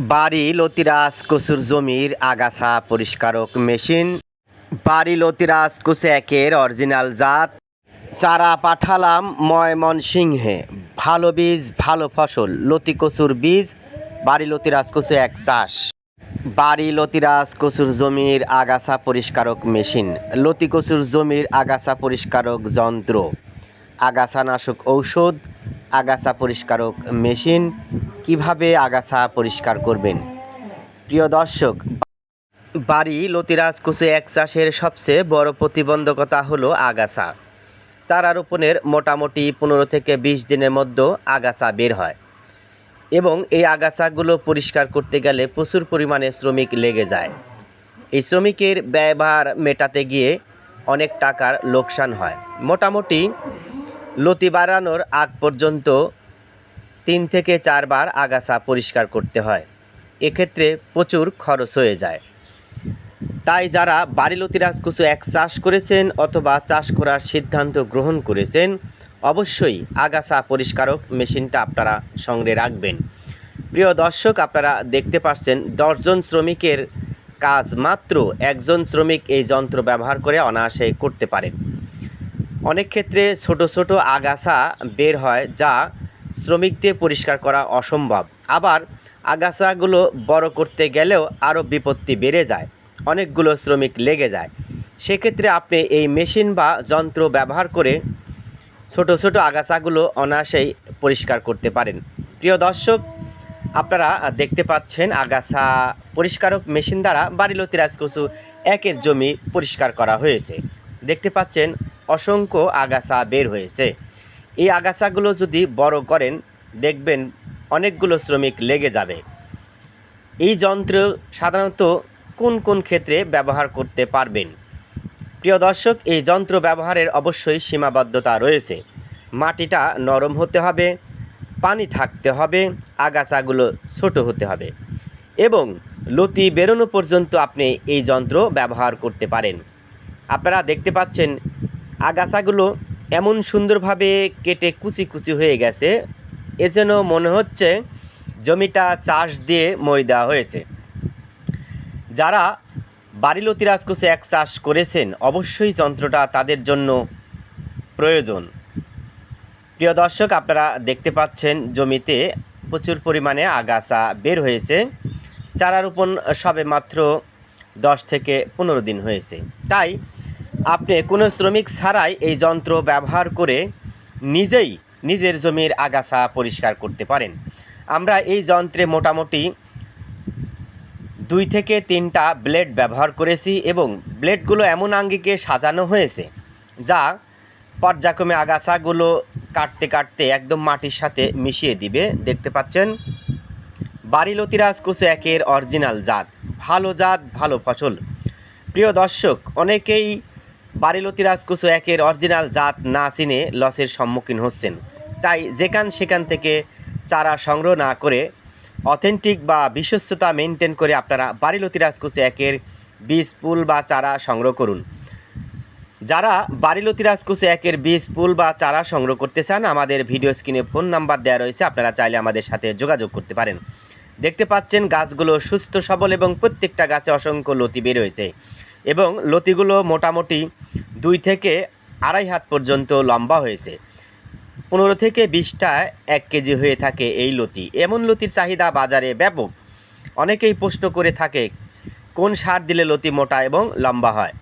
বাড়ি লতিরাজ কচুর জমির আগাছা পরিষ্কারক মেশিন। বাড়ি লতিরাজ কুচু একের অরিজিনাল জাত। চারা পাঠালাম ময়মনসিংহে। ভালো বীজ, ভালো ফসল, লতি কচুর বীজ, বাড়ি লতিরাজ কুচু এক চাষ। বাড়ি লতিরাজ কচুর জমির আগাছা পরিষ্কারক মেশিন। লতি কচুর জমির আগাছা পরিষ্কারক যন্ত্র। আগাছানাশক ঔষধ, আগাছা পরিষ্কারক মেশিন। কীভাবে আগাছা পরিষ্কার করবেন? প্রিয় দর্শক, বাড়ি লতিরাজ কুচু এক চাষের সবচেয়ে বড় প্রতিবন্ধকতা হলো আগাছা। চারা রোপণের মোটামুটি পনেরো থেকে বিশ দিনের মধ্যে আগাছা বের হয় এবং এই আগাছাগুলো পরিষ্কার করতে গেলে প্রচুর পরিমাণে শ্রমিক লেগে যায়। এই শ্রমিকের ব্যয়ভার মেটাতে গিয়ে অনেক টাকার লোকসান হয়। মোটামুটি লতি বাড়ানোর আগ পর্যন্ত তিন থেকে চারবার আগাছা পরিষ্কার করতে হয়। এক্ষেত্রে প্রচুর খরচ হয়ে যায়। তাই যারা বাড়িলতি রাজকুচু এক চাষ করেছেন অথবা চাষ করার সিদ্ধান্ত গ্রহণ করেছেন, অবশ্যই আগাছা পরিষ্কারক মেশিনটা আপনারা সঙ্গে রাখবেন। প্রিয় দর্শক, আপনারা দেখতে পাচ্ছেন দশজন শ্রমিকের কাজ মাত্র একজন শ্রমিক এই যন্ত্র ব্যবহার করে অনায়াসে করতে পারেন। অনেক ক্ষেত্রে ছোট ছোট আগাছা বের হয় যা শ্রমিকদের পরিষ্কার করা অসম্ভব। আবার আগাছাগুলো বড় করতে গেলেও আরও বিপত্তি বেড়ে যায়। অনেকগুলো শ্রমিক লেগে যায়। সেক্ষেত্রে আপনি এই মেশিন বা যন্ত্র ব্যবহার করে ছোট ছোট আগাছাগুলো অনায়াসেই পরিষ্কার করতে পারেন। প্রিয় দর্শক, আপনারা দেখতে পাচ্ছেন আগাছা পরিষ্কারক মেশিন দ্বারা বাড়িলতি রাজকচু একের জমি পরিষ্কার করা হয়েছে। দেখতে পাচ্ছেন অসংখ্য আগাছা বের হয়েছে। এই আগাছাগুলো যদি বড় করেন, দেখবেন অনেকগুলো শ্রমিক লেগে যাবে। এই যন্ত্র সাধারণত কোন কোন ক্ষেত্রে ব্যবহার করতে পারবেন? প্রিয় দর্শক, এই যন্ত্র ব্যবহারের অবশ্যই সীমাবদ্ধতা রয়েছে। মাটিটা নরম হতে হবে, পানি থাকতে হবে, আগাছাগুলো ছোট হতে হবে এবং লতি বেরোনো পর্যন্ত আপনি এই যন্ত্র ব্যবহার করতে পারেন। আপনারা দেখতে পাচ্ছেন, আগাছাগুলো এমন সুন্দরভাবে কেটে কুচি কুচি হয়ে গেছে এজন্য মনে হচ্ছে জমিটা চাষ দিয়ে মই দেওয়া হয়েছে। যারা বাড়িলতি রাজকুচে এক চাষ করেছেন, অবশ্যই যন্ত্রটা তাদের জন্য প্রয়োজন। প্রিয় দর্শক, আপনারা দেখতে পাচ্ছেন জমিতে প্রচুর পরিমাণে আগাছা বের হয়েছে। চারা রোপণ সবে মাত্র দশ থেকে পনেরো দিন হয়েছে। তাই আপনি কোনো শ্রমিক ছাড়াই এই যন্ত্র ব্যবহার করে নিজেই নিজের জমির আগাছা পরিষ্কার করতে পারেন। আমরা এই যন্ত্রে মোটামুটি দুই থেকে তিনটা ব্লেড ব্যবহার করেছি এবং ব্লেডগুলো এমন আঙ্গিকে সাজানো হয়েছে যা পর্যায়ক্রমে আগাছাগুলো কাটতে কাটতে একদম মাটির সাথে মিশিয়ে দিবে। দেখতে পাচ্ছেন? বাড়িলতিরাজ কুচু একের অরিজিনাল জাত। ভালো জাত, ভালো ফসল। প্রিয় দর্শক, অনেকেই বাড়িলতিরাজ কুচু একের অরিজিনাল জাত না চিনে লসের সম্মুখীন হচ্ছেন। তাই যেখান সেখান থেকে চারা সংগ্রহ না করে অথেন্টিক বা বিশ্বস্ততা মেনটেন করে আপনারা বাড়িলতি রাজকুচু একের বীজ পুল বা চারা সংগ্রহ করুন। যারা বাড়িলতি রাজকুচু একের বীজ পুল বা চারা সংগ্রহ করতে চান, আমাদের ভিডিও স্ক্রিনে ফোন নাম্বার দেওয়া রয়েছে, আপনারা চাইলে আমাদের সাথে যোগাযোগ করতে পারেন। দেখতে পাচ্ছেন গাছগুলো সুস্থ, সবল এবং প্রত্যেকটা গাছে অসংখ্য লতি বের হয়েছে। এবং লতিগুলো মোটামুটি দুই থেকে আড়াই হাত পর্যন্ত লম্বা হয়েছে। পনেরো থেকে বিশটা এক কেজি হয়ে থাকে এই লতি। এমন লতির চাহিদা বাজারে ব্যাপক। অনেকেই প্রশ্ন করে থাকে কোন সার দিলে লতি মোটা এবং লম্বা হয়?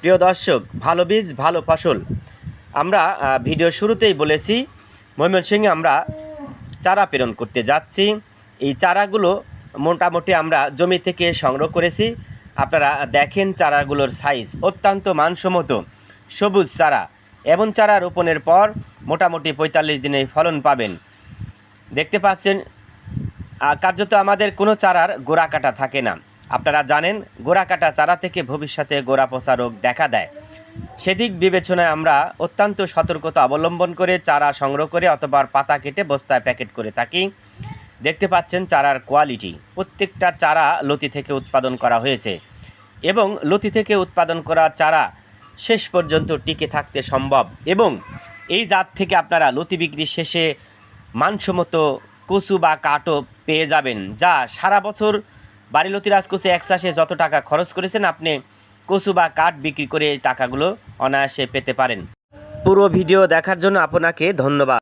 প্রিয় দর্শক ভালো বীজ ভালো ফসল। আমরা আহ, ভিডিওর শুরুতেই বলেছি ময়মনসিংহে আমরা চারা প্রেরণ করতে যাচ্ছি। এই চারাগুলো মোটামুটি আমরা জমি থেকে সংগ্রহ করেছি। আপনারা দেখেন চারাগুলোর সাইজ অত্যন্ত মানসম্মত। সবুজ চারা এমন চারা রোপণের পর মোটামুটি পঁয়তাল্লিশ দিনে ফলন পাবেন। দেখতে পাচ্ছেন কার্যত আমাদের কোনো চারার গোড়া কাটা থাকে না। আপনারা জানেন, গোড়া কাটা চারা থেকে ভবিষ্যতে গোড়া পচা রোগ দেখা দেয়। সেদিক বিবেচনায় আমরা অত্যন্ত সতর্কতা অবলম্বন করে চারা সংগ্রহ করে অথবা পাতা কেটে বস্তায় প্যাকেট করে থাকি। দেখতে পাচ্ছেন চারার কোয়ালিটি প্রত্যেকটা চারা লতি থেকে উৎপাদন করা হয়েছে এবং লতি থেকে উৎপাদন করা চারা শেষ পর্যন্ত টিকে থাকতে সম্ভব এবং এই জাত থেকে আপনারা লতি বিক্রি শেষে মানসম্মত কচু বা কাঠও পেয়ে যাবেন, যা সারা বছর বাড়িলতি রাজকচু এক চাষে যত টাকা খরচ করেছেন, আপনি কচু বা কাঠ বিক্রি করে টাকাগুলো অনায়াসে পেতে পারেন। পুরো ভিডিও দেখার জন্য আপনাকে ধন্যবাদ।